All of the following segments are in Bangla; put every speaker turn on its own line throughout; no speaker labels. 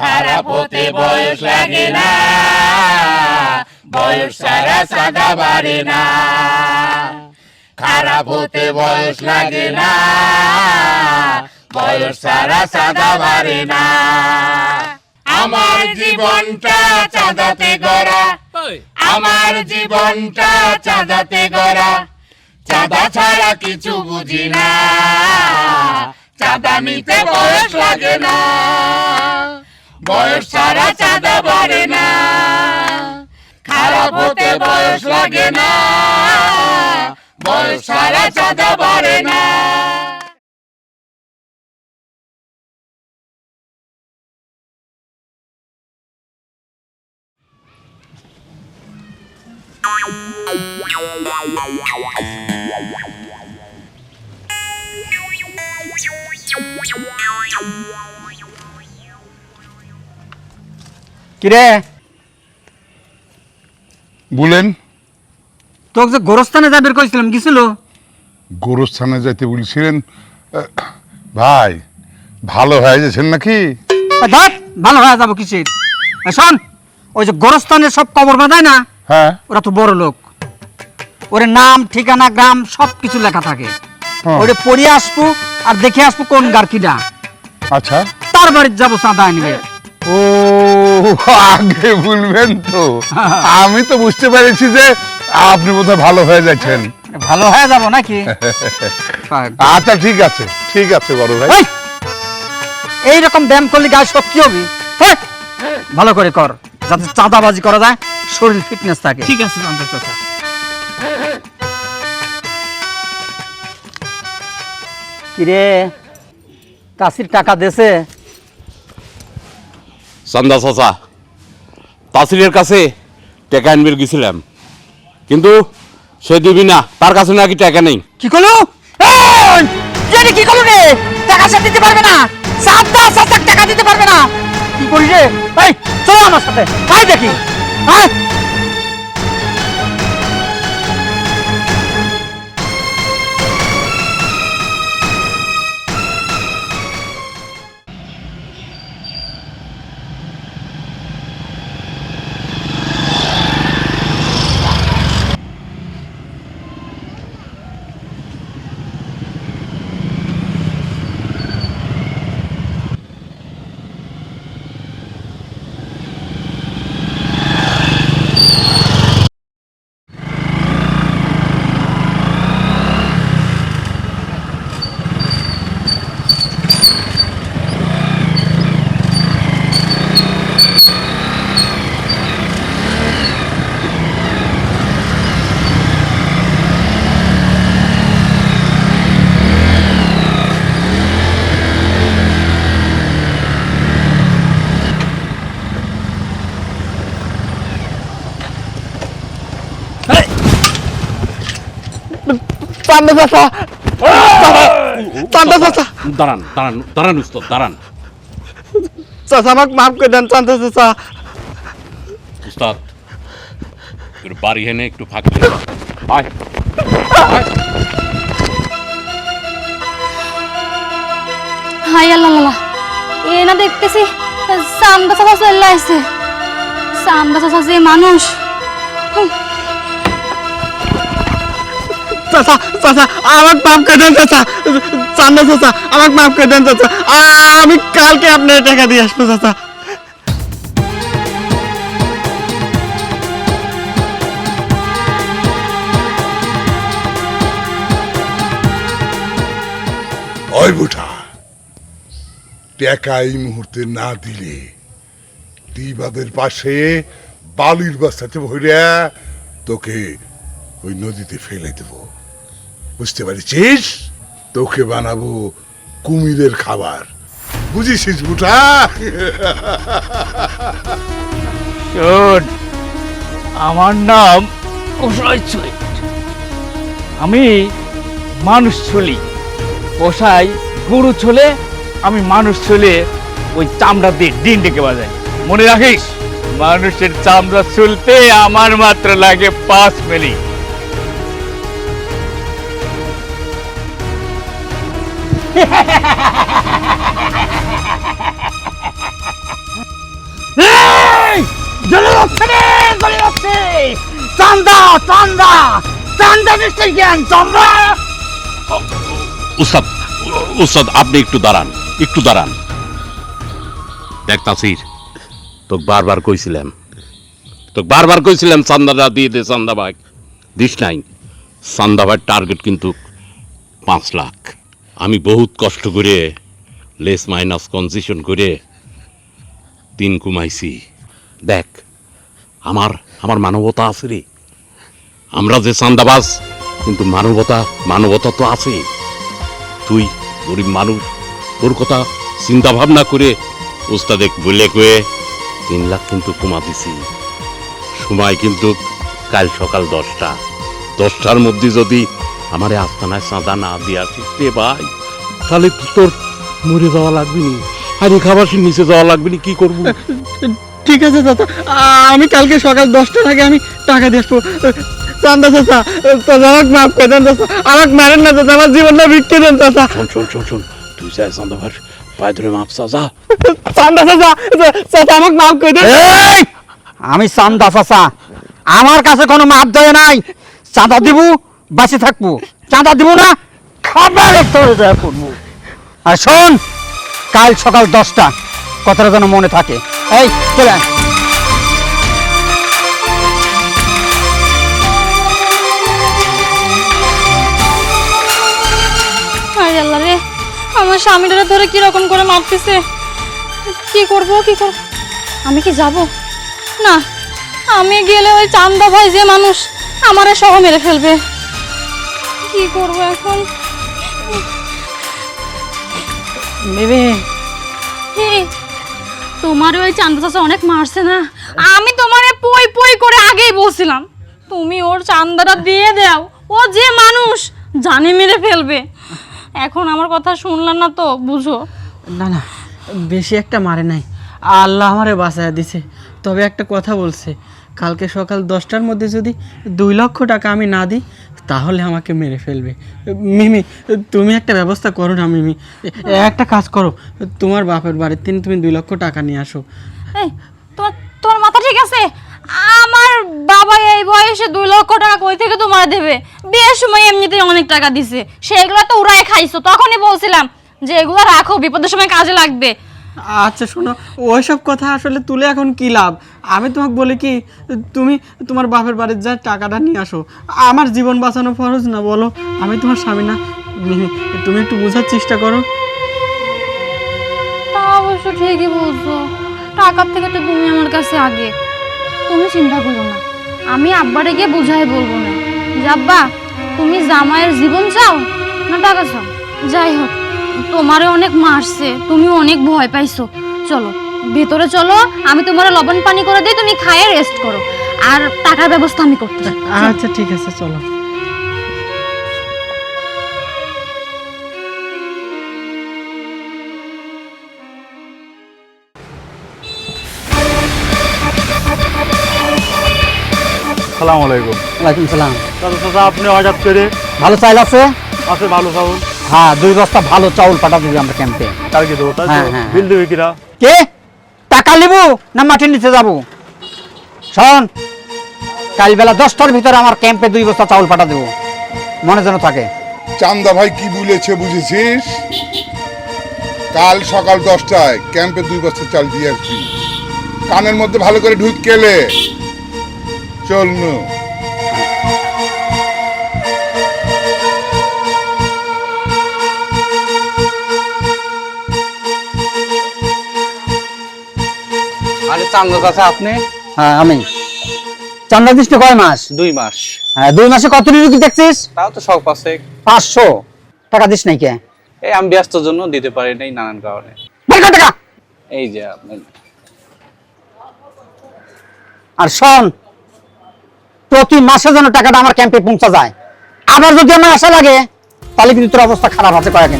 খারাপ হতে বয়স লাগে না বয়স সারা সাদা বাড়ে না। খারাপ হতে বয়স লাগে না বয়স সারা সাদা বাড়ে না। আমার জীবনটা চাঁদাতে গড়া আমার জীবনটা চাঁদাতে গড়া। চাঁদা ছাড়া কিছু বুঝি না চাঁদা নিতে বয়স লাগে না। বয়স ছাড়া চাঁদা বাড়ে না। খারাপ হতে বয়স লাগে না। বয়স ছাড়া চাঁদা বাড়ে না।
কিরে?
বলেন।
তোকে যে গোরস্থানে যাবের কইছিলাম গেছিল?
গোরস্থানে যাইতে বলছিলেন আহ, ভাই ভালো হয়ে গেছেন নাকি?
ভালো হয়ে যাব কিসের? এ শোন ওই যে সব কবর বাঁধায় না
হ্যাঁ।
ওরা তো বড় লোক। ওরে নাম ঠিকানা গ্রাম সব কিছু লেখা থাকে।
হ্যাঁ।
ওরে পড়িয়ে আসব আর দেখে আসব কোন গার্কিটা
আচ্ছা।
তার বাড়ির যাব চাঁদা আনবে।
ও আগে বলবেন তো। আমি তো বুঝতে পেরেছি যে আপনি বোধহয় ভালো হয়ে যাচ্ছেন।
ভালো হয়ে যাব নাকি?
আচ্ছা ঠিক আছে ঠিক আছে বড় ভাই।
এই! এইরকম ব্যায়াম করলে গায়ে শক্তি হবে। হ্যাঁ? ভালো করে কর যাতে চাঁদাবাজি করা যায় শরীর ফিটনেস থাকে।
ঠিক আছে জানতে চাচা।
কিরে কাশির টাকা দেছে?
চান্দা চাচা, তাসিরের কাছে টাকা আনবে গেছিলাম। কিন্তু সে দিবি না, তার কাছে নাকি টাকা নেই।
কি করল? কি করল রে? টাকা সে দিতে পারবে না। সাতটা সাতটা টাকা দিতে পারবে না। কি করি রে? ভাই চলো আমার সাথে। ভাই দেখি। হ্যাঁ Thank you. চান্দা চাচা চান্দা চাচা
দাঁড়ান দাঁড়ান দাঁড়ান উস্তাদ দাঁড়ান
চাচা আমাকে মাফ করে দেন চান্দা চাচা
উস্তাদ একটু বাড়ি হেনে একটু ফাঁকি। আয়
হাই আল্লাহ আল্লাহ এ না দেখতেছি সামদা চাচা চলে আসছে সামদা চাচা যে মানুষ
চাচা চাচা, আমাকে মাফ করে দেন চাচা। চান্দা চাচা, আমাকে মাফ করে দেন চাচা। আমি কালকে আপনার টাকা দিয়ে আসব চাচা।
ওই বুঠা টাকা এই মুহূর্তে না দিলে টিবাদের পাশে বালির বস্তাতে ভরিয়া তোকে ওই নদীতে ফেলে দেব। বুঝতে পারছিস? তোকে বানাবো কুমিরের খাবার। বুঝেছিস বুটা?
আমার নাম কুশয় চৈত। আমি মানুষ চলি। পোষাই গরু চলে, আমি মানুষ চলে ওই চামড়া দিয়ে ডিম ডেকে বাজাই। মনে রাখিস, মানুষের চামড়া চুলতে আমার মাত্র লাগে পাঁচ মিনিট
চান্দা চান্দা চান্দা চান্দা।
আপনি একটু দাঁড়ান একটু দাঁড়ান। বারবার বারবার দিয়ে দে দিস নাই চান্দাবাগ টার্গেট কিন্তু পাঁচ লাখ। আমি বহুত কষ্ট করে লেস মাইনাস কনসেশন করে তিন কুমাইছি দেখ, আমার আমার মানবতা আছে রে। আমরা যে চান্দাবাজ, কিন্তু মানবতা মানবতা তো আছে। তুই গরিব মানুষ, তোর কথা চিন্তা ভাবনা করে উস্তাদে বলে কয়ে তিন লাখ কিন্তু কমা দিছি। সময় কিন্তু কাল সকাল দশটা। দশটার মধ্যে যদি আমারে আস্তানায় চাঁদা না দিয়ে আসিস রে ভাই। তাহলে তোর মরে যাওয়া লাগবে নি। আর এই খাবাসের নিচে যাওয়া লাগবে নি কি করব?
ঠিক আছে চাচা আমি কালকে সকাল দশটার আগে আমি টাকা দিয়ে আসব। চান্দা চাচা চাচা আমাকে মাফ করে দেন চাচা আমাকে মারেন না চাচা আমার জীবনটা বিক্রি দেন চাচা।
শোন শোন শোন শোন তুই যাই চাঁদা ভাই পায়ে ধরে মাপসা যা।
চান্দা চাচা চাচা আমাকে মাফ করে দেন। আমি চান্দা চাচা আমার কাছে কোনো মাপ দেয় নাই। চাঁদা দিব? বাঁচে থাকব। চাঁদা দিব না খাবার তোরে করব আর শোন, কাল সকাল দশটা, কথাটা যেন মনে থাকে। এই, চলে আয়।
আল্লাহ রে, আমার স্বামীটারে ধরে কীরকম করে মারতেছে? কি করব কি করব? আমি কি যাব? না, আমি গেলে ওই চান্দা ভাই যে মানুষ, আমারে সহ মেরে ফেলবে। কি করব এখন?
বেবি
তোমার ওই চান্দা চাচা অনেক মারছে না? আমি তোমারে পই পই করে আগেই বলছিলাম তুমি ওর চান্দাটা দিয়ে দাও। ও যে মানুষ জানে মেরে ফেলবে। এখন আমার কথা শুনলাম না তো বুঝো?
না না বেশি একটা মারে নাই। আল্লাহ আমারে বাঁচায় দিছে। তবে একটা কথা বলছে কালকে সকাল দশটার মধ্যে যদি দুই লক্ষ টাকা আমি না দিই তাহলে আমাকে মেরে ফেলবে। মিমি, তুমি একটা ব্যবস্থা করো না, মিমি। একটা কাজ করো, তোমার বাপের বাড়ির থেকে তুমি দুই লক্ষ টাকা নিয়ে আসো।
তোমার তোমার মাথা ঠিক আছে? আমার বাবা এই বয়সে দুই লক্ষ টাকা কই থেকে তোমার দেবে? বিয়ের সময় এমনিতেই অনেক টাকা দিছে। সেগুলো তো উড়াই খাইছো। তখনই বলছিলাম যে এগুলো রাখো, বিপদের সময় কাজে লাগবে।
আচ্ছা শোনো, ওইসব কথা আসলে তুলে এখন কি লাভ? আমি তোমাকে বলি কি, তুমি তোমার বাপের বাড়ির যা টাকাটা নিয়ে আসো। আমার জীবন বাঁচানো ফরজ না, বলো। আমি তোমার স্বামী না। তুমি একটু বোঝার চেষ্টা করো।
তা অবশ্য ঠিকই বলছো। টাকার থেকে তো তুমি আমার কাছে আগে। তুমি চিন্তা করো না। আমি আব্বারে গিয়ে বোঝাই বলব না। যে আব্বা, তুমি জামাইয়ের জীবন চাও না টাকা চাও? যাই হোক। তোমারে অনেক মারছে তুমি অনেক ভয় পাইছো। চলো ভেতরে চলো আমি তোমার লবণ পানি করে দিই তুমি খায়ে রেস্ট করো। আর টাকার ব্যবস্থা আমি করতেছি
আচ্ছা ঠিক আছে চলো।
সালাম আলাইকুম।
ওয়ালাইকুম সালাম।
চাচা আপনি হঠাৎ করে
ভালো চাইল আছে?
আছে ভালো চাউল
হ্যাঁ দুই বস্তা ভালো চাউল পাঠা দিবি আমরা ক্যাম্পে।
দেবো?
হ্যাঁ, হ্যাঁ,
বিল দেবে কিরা?
কে? টাকা নিব না মাটির নিচে যাব? শোন কাল বেলা দশটার ভিতরে আমার ক্যাম্পে দুই বস্তা চাউল পাঠা দেবো। মনে যেন থাকে।
চান্দা ভাই কি বলেছে বুঝেছিস? কাল সকাল দশটায় ক্যাম্পে দুই বস্তা চাল দিয়ে আসবি। কানের মধ্যে ভালো করে ঢুক কেলে। চল
চান্দা চাচা আপনি?
হ্যাঁ আমি। চান্দা দিস কয় মাস?
দুই মাস।
হ্যাঁ দুই মাসে কত রুগী দেখছিস?
তাও তো শখ
পাঁচশো। টাকা দিস নাই কে?
এই আমি ব্যস্তর জন্য দিতে পারি নাই নানান কারণে।
টাকা।
এই যে
আর শোন প্রতি মাসে যেন টাকাটা আমার ক্যাম্পে পৌঁছা যায়। আবার যদি আমার আশা লাগে তাহলে কিন্তু তোর অবস্থা খারাপ আছে কয়েক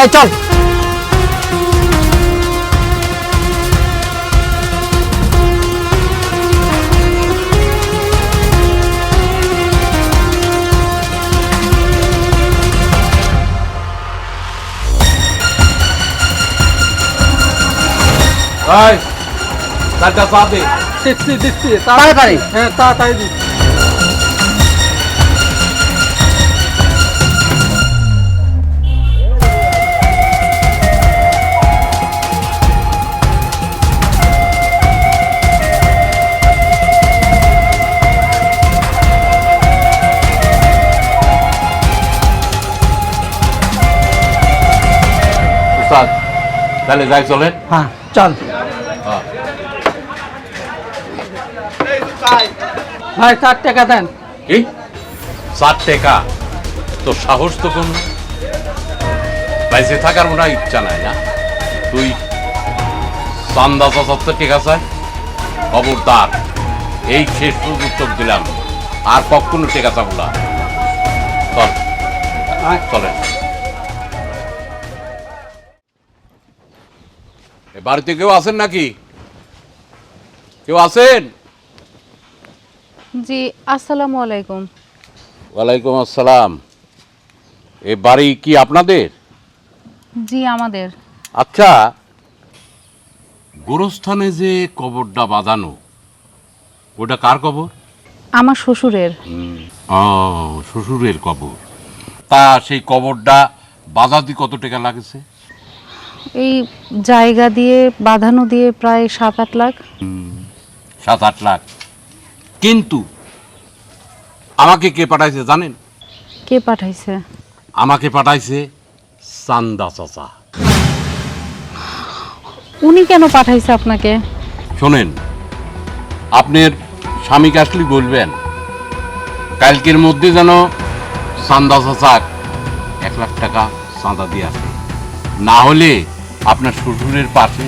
এই চল।
চারটা চা দে
দিচ্ছি দিচ্ছি
তাড়াতাড়ি।
হ্যাঁ তাড়াতাড়ি দিচ্ছি
উস্তাদ তাহলে যাই চলেন
হ্যাঁ চল
ভাই ষাট টাকা দেন।
কি? ষাট টাকা? তোর সাহস তো কম না। বাইসে থাকার মনে ইচ্ছা নাই না। তুই চান্দা চাচাত্তর চাই। খবরদার। এই শেষ তোকে দিলাম। আর কখনো টেকা না। চল। চলেন। বাড়িতে কেউ আছেন নাকি? কেউ আছেন?
জি আসসালামু আলাইকুম।
ওয়ালাইকুম আসসালাম। এ বাড়ি কি আপনাদের?
জি আমাদের।
আচ্ছা গোরস্থানে যে কবরটা বাঁধানো ওটা কার কবর?
আমার শ্বশুরের।
ও শ্বশুরের কবর। তা সেই কবরটা বাঁধাতে কত টাকা লাগেছে?
এই জায়গা দিয়ে বাঁধানো দিয়ে প্রায় সাত আট লাখ।
সাত আট লাখ। কিন্তু আমাকে কে পাঠাইছে জানেন?
কে পাঠাইছে?
আমাকে পাঠাইছে চান্দা চাচা।
উনি কেন পাঠাইছে আপনাকে?
শোনেন আপনার স্বামীকে আসলে বলবেন কালকের মধ্যে যেন চান্দা চাচাক এক লাখ টাকা চাঁদা দিয়ে আসে। না হলে আপনার শ্বশুরের পাশে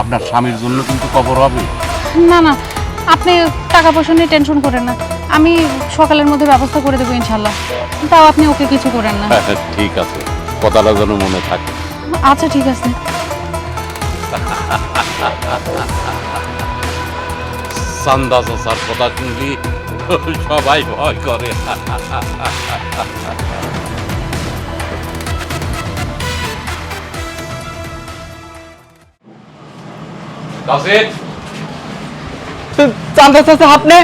আপনার স্বামীর জন্য কিন্তু কবর হবে।
না না আপনি টাকা পয়সা নিয়ে টেনশন করেন না। আমি সকালের মধ্যে ব্যবস্থা করে দেবো ইনশাল্লাহ। তাও আপনি ওকে কিছু করেন না।
ঠিক আছে। কথাটা যেন মনে থাকে।
আচ্ছা ঠিক আছে।
চান্দা চাচার কথা শুনলি সবাই ভয় করে।
চান্দা চাচা আপনি?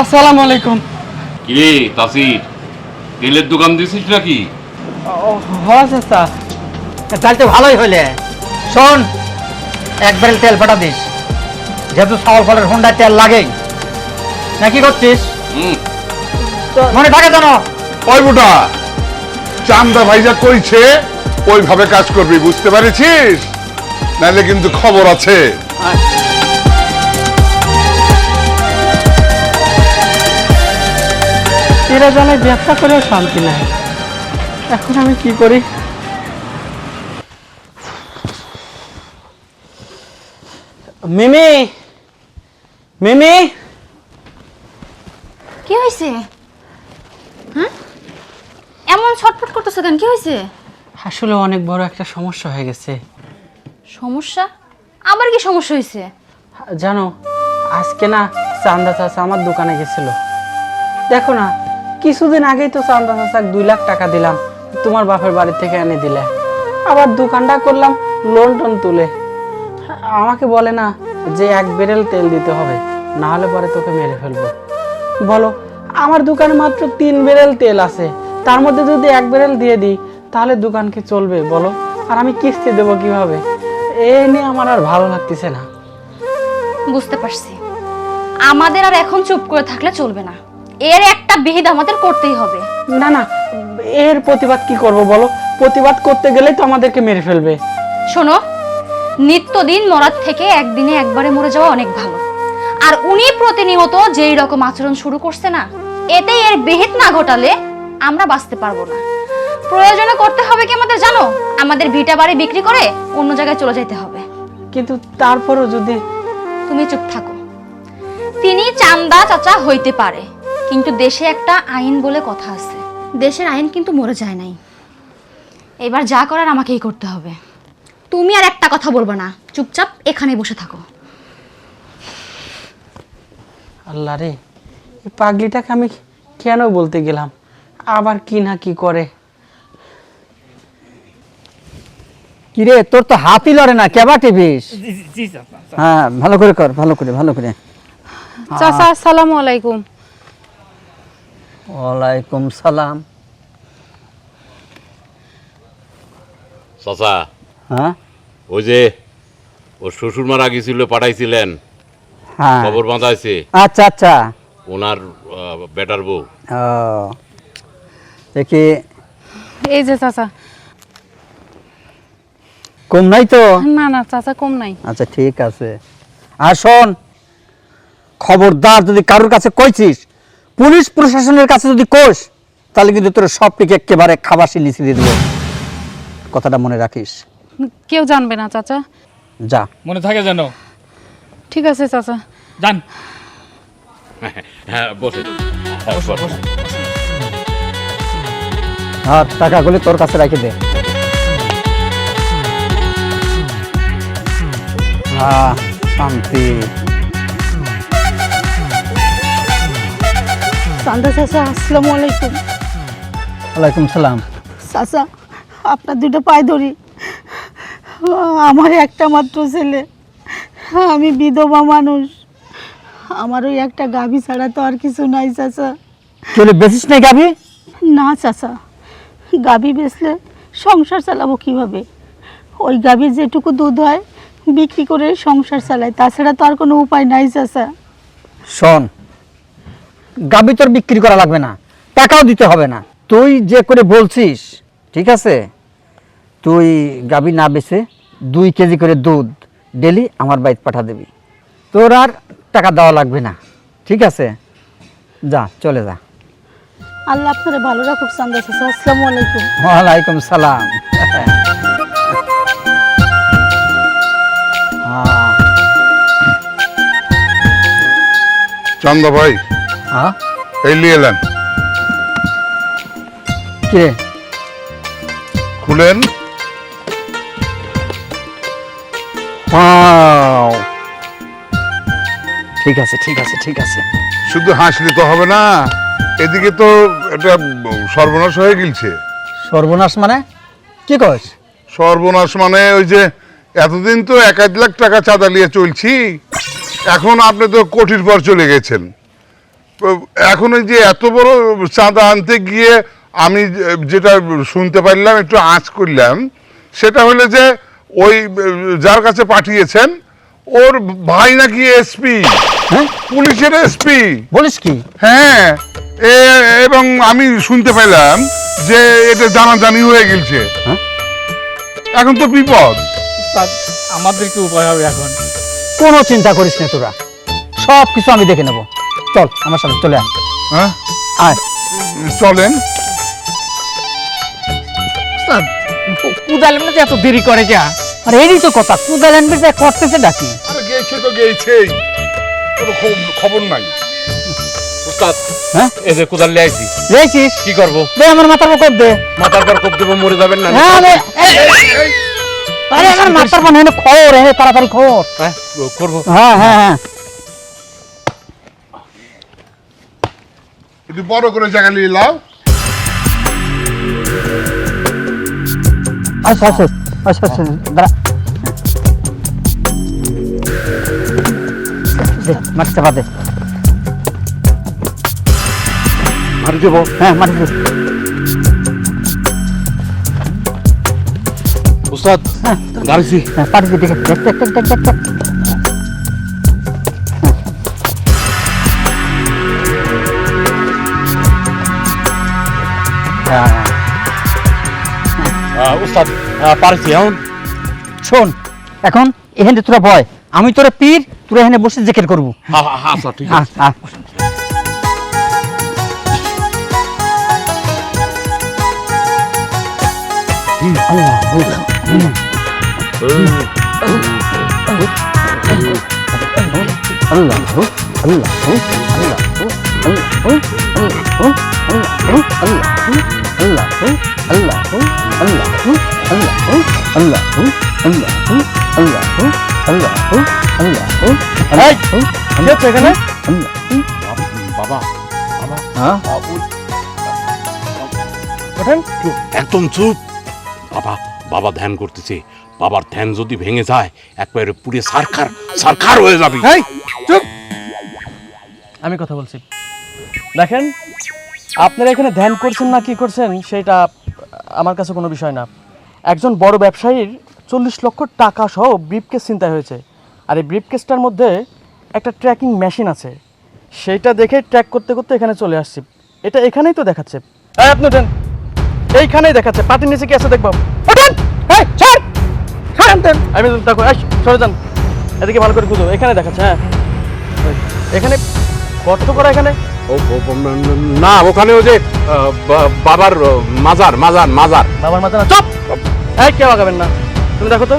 আসসালামু আলাইকুম।
কিরে তাসির? তেলের দোকান দিছিস নাকি?
হ চাচা
তাহলে তো ভালোই হইলে। শোন এক ব্যারেল তেল ফাটা দিস। যেহেতু ফলের তেল লাগেই। না কি করছিস?
হুম।
মনে থাকে জানো
ওই বুটা চান্দা ভাইজা কইছে ওইভাবে কাজ করবি বুঝতে পেরেছিস? নাহলে কিন্তু খবর আছে।
এরা জানায় ব্যবসা করেও শান্তি নাই। এখন আমি কি করি? মিমি! মিমি!
কি হয়েছে হ্যাঁ এমন ছটফট করতেছো কেন? কি হয়েছে
আসলে অনেক বড় একটা সমস্যা হয়ে গেছে।
সমস্যা? আবার কি সমস্যা হয়েছে
জানো, আজকে না চান্দা চাচা আমার দোকানে গেছিল। দেখো না, কিছুদিন আগেই তো চান্দা চাচা দুই লাখ টাকা দিলাম, তোমার বাপের বাড়ি থেকে এনে দিলে। আবার দোকানটা করলাম লোন টোন তুলে। আমাকে বলে না যে এক বেরেল তেল দিতে হবে, না হলে পরে তোকে মেরে ফেলব। বলো, আমার দোকানে মাত্র তিন বেরেল তেল আছে, তার মধ্যে যদি এক বেরেল দিয়ে দিই, তাহলে দোকান কি চলবে বলো? আর আমি কিস্তি দেবো কীভাবে? এ নিয়ে আমার আর ভালো লাগতেছে না।
বুঝতে পারছি। আমাদের আর এখন চুপ করে থাকলে চলবে না। এর একটা বিহিত আমাদের করতেই হবে।
না না এর প্রতিবাদ কি করব বলো? প্রতিবাদ করতে গেলেই তো আমাদেরকে মেরে ফেলবে।
শোনো নিত্যদিন মরার থেকে একদিনে একবারে মরে যাওয়া অনেক ভালো। আর উনি প্রতিনিয়ত যেই রকম আচরণ শুরু করছে না এতে এর বিহিত না ঘটালে আমরা বাঁচতে পারব না। প্রয়োজনে করতে হবে কি আমাদের জানো? আমাদের ভিটা বাড়ি বিক্রি করে অন্য জায়গায় চলে যেতে হবে।
কিন্তু তারপরও যদি
তুমি চুপ থাকো। তিনি চান্দা চাচা হইতে পারে কিন্তু দেশে একটা আইন বলে কথা আছে। দেশের আইন কিন্তু মরে যায় নাই। এবার যা করার আমাকেই করতে হবে। তুমি আর একটা কথা বলবে না। চুপচাপ এখানে বসে থাকো।
আল্লাহ রে এই পাগলিটাকে আমি কেন বলতে গেলাম? আবার কি না কি করে?
কিরে তোর তো হাতই লড়ে না কেবা
চাচা
হ্যাঁ ভালো করে কর ভালো করে ভালো করে।
চাচা আসসালামু আলাইকুম।
ওয়ালাইকুম সালাম।
চাচা
হ্যাঁ?
ওই যে ওর শ্বশুর মারা গেছিল পাঠাইছিলেন।
হ্যাঁ।
খবর বাঁধাইছে।
আচ্ছা আচ্ছা।
ওনার বেটার বউ।
ও দেখি।
এই যে চাচা
কম নাই তো?
না না চাচা কম নাই।
আচ্ছা ঠিক আছে। আর শোন খবরদার যদি কারোর কাছে কইছিস পুলিশ প্রশাসনের কাছে যদি কোষ তাহলে কিন্তু তোর সব টিকে একেবারে খাবাসি লিখে দিয়ে দেবো। কথাটা মনে রাখিস।
কেউ জানবে না চাচা।
যা।
মনে থাকে যেন।
ঠিক আছে চাচা।
যান।
হ্যাঁ বসে।
আর টাকাগুলি তোর কাছে রেখে দে। শান্তি।
চান্দা চাচা আসসালামু আলাইকুম।
ওয়ালাইকুম সালাম।
চাচা আপনার দুটো পায়ে ধরি। আমার একটা মাত্র ছেলে। আমি বিধবা মানুষ। আমার ওই একটা গাভী ছাড়া তো আর কিছু নাই চাচা।
চলে বেশিস নাই গাবি
না চাচা গাভী বেচলে সংসার চালাবো কীভাবে? ওই গাভীর যেটুকু দুধ হয় বিক্রি করে সংসার চালাই তাছাড়া তো আর কোনো উপায় নাই চাচা।
শোন গাবি তোর বিক্রি করা লাগবে না টাকাও দিতে হবে না। তুই যে করে বলছিস ঠিক আছে? তুই গাবি না বেচে দুই কেজি করে দুধ ডেলি আমার বাড়িতে পাঠা দিবি। তোর আর টাকা দেওয়া লাগবে না ঠিক আছে? যা চলে যা।
আল্লাহ আপনারা ভালো রাখুক চান্দা চাচা। আসসালামু আলাইকুম।
ওয়ালাইকুম সালাম।
চন্দা ভাই।
হ্যাঁ?
এই নিয়ে এলেন।
কে?
খুলেন!
ঠিক আছে ঠিক আছে ঠিক আছে।
শুধু হাসলে তো হবে না এদিকে তো এটা সর্বনাশ হয়ে গেছে
সর্বনাশ মানে? কি কস?
সর্বনাশ মানে ওই যে এতদিন তো এক আধ লাখ টাকা চাঁদা নিয়ে চলছি এখন আপনি তো কোটির পর চলে গেছেন। তো এখন ওই যে এত বড় চাঁদা আনতে গিয়ে আমি যেটা শুনতে পারলাম একটু আঁচ করলাম সেটা হলো যে ওই যার কাছে পাঠিয়েছেন ওর ভাই নাকি এসপি।
হ্যাঁ?
পুলিশের এসপি।
বলিস কি?
হ্যাঁ এ- এবং আমি শুনতে পেলাম যে এটা জানাজানি হয়ে গেছে
হ্যাঁ?
এখন তো বিপদ।
আমাদের কি উপায় হবে এখন?
কোনো চিন্তা করিস না তোরা সব কিছু আমি দেখে নেব চল আমার সাথে চলে আয়
হ্যাঁ
আয়
চলেন
কুদাল মানে এত দেরি করে যা
আর এই তো কথা কুদাল যে করতেছে ডাকি
আরে গেছে তো গেছেই কোনো খবর নাই
উস্তাদ
হ্যাঁ
এই যে কোদাল লিয়ে আইছি কি করব
দে আমার মাথার উপর দে
মাথার পর কোপ দেবো মরে যাবেন না
হ্যাঁ আরে আমার মাথার মানে এনে খবর এনে তাড়াতাড়ি খবর।
হ্যাঁ করব।
হ্যাঁ হ্যাঁ হ্যাঁ।
একটু বড় করে জায়গা নিয়ে লাও
আচ্ছা আচ্ছা আচ্ছা আচ্ছা দাঁড়া। দে মাটি চাপা দে।
মারি দেবো
হ্যাঁ মাটি দে।
গাড়িছি।
আছে দেখ দেখ দেখ দেখ দেখ দেখ।
উস্তাদ পারছি এখন?
শোন এখন এখানে তোরা ভয় আমি তোরা পীর তোরা এখানে বসে জেকের করব।
হ্যাঁ আচ্ছা।
আল্লাহ, এখানে
বাবা।
আমার হ্যাঁ
একদম চুপ। বাবা ধ্যান করতেছে। বাবার ধ্যান যদি ভেঙে যায় একবারে পুরে সারখার সারখার হয়ে যাবে।
এই চুপ। আমি কথা বলছি। দেখেন আপনারা এখানে ধ্যান করছেন না কি করছেন সেটা আমার কাছে কোনো বিষয় না। একজন বড় ব্যবসায়ীর চল্লিশ লক্ষ টাকা সহ ব্রিফকেস চিন্তা হয়েছে। আর এই ব্রিফকেসটার মধ্যে একটা ট্র্যাকিং মেশিন আছে। সেইটা দেখে ট্র্যাক করতে করতে এখানে চলে আসছি। এটা এখানেই তো দেখাচ্ছে। এই আপনি ওঠেন এইখানেই দেখাচ্ছে পাটির নিচে কি আছে দেখব ওঠেন এই ছাড়! ছাড়েন দেন আমি দেখো এই সরে যান। এদিকে ভালো করে খুঁজো এখানে দেখাচ্ছে হ্যাঁ। এখানে গর্ত করা এখানে?
না ওখানে ওই যে বাবার মাজার মাজার মাজার।
বাবার না চপ! এই কেউ আগাবেন না। তুমি দেখো তো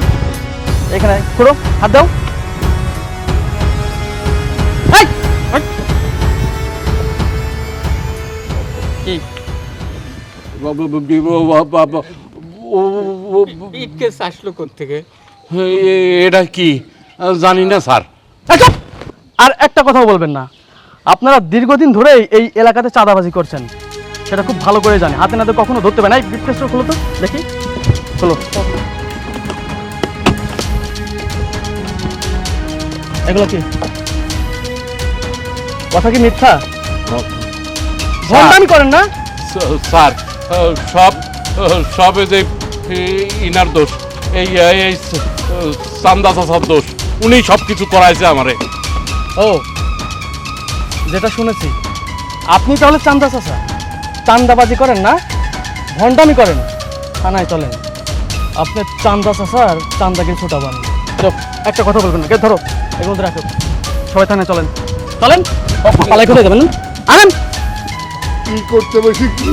এখানে খুঁড়ো হাত দাও। এই, এই।
আসলো থেকে এটা কি? জানি না স্যার।
আর একটা কথাও বলবেন না। আপনারা দীর্ঘদিন ধরেই এই এলাকাতে চাঁদাবাজি করছেন। সেটা খুব ভালো করে জানি। হাতে নাতে কখনো ধরতে পারে না। এই বিটকেসটা খুলো তো দেখি। খুলো। এগুলো কি? কথা কি মিথ্যা? ভণ্ডামি করেন না?
স্যার সব সব যে ইনার দোষ এই এই চান্দা চাচার দোষ উনি সব কিছু করাইছে আমারে।
ও যেটা শুনেছি। আপনি তাহলে চান্দা চাষা চান্দাবাজি করেন না ভণ্ডামি করেন থানায় চলেন। আপনি চান্দা চাষা আর চান্দাকে ছোটাবান একটা কথা বলবেন না কে ধরো? মধ্যে রাখো সবাই থানায় চলেন। চলেন? পালাই কোথায় যাবেন? আনেন?
কি করতে বসে কি?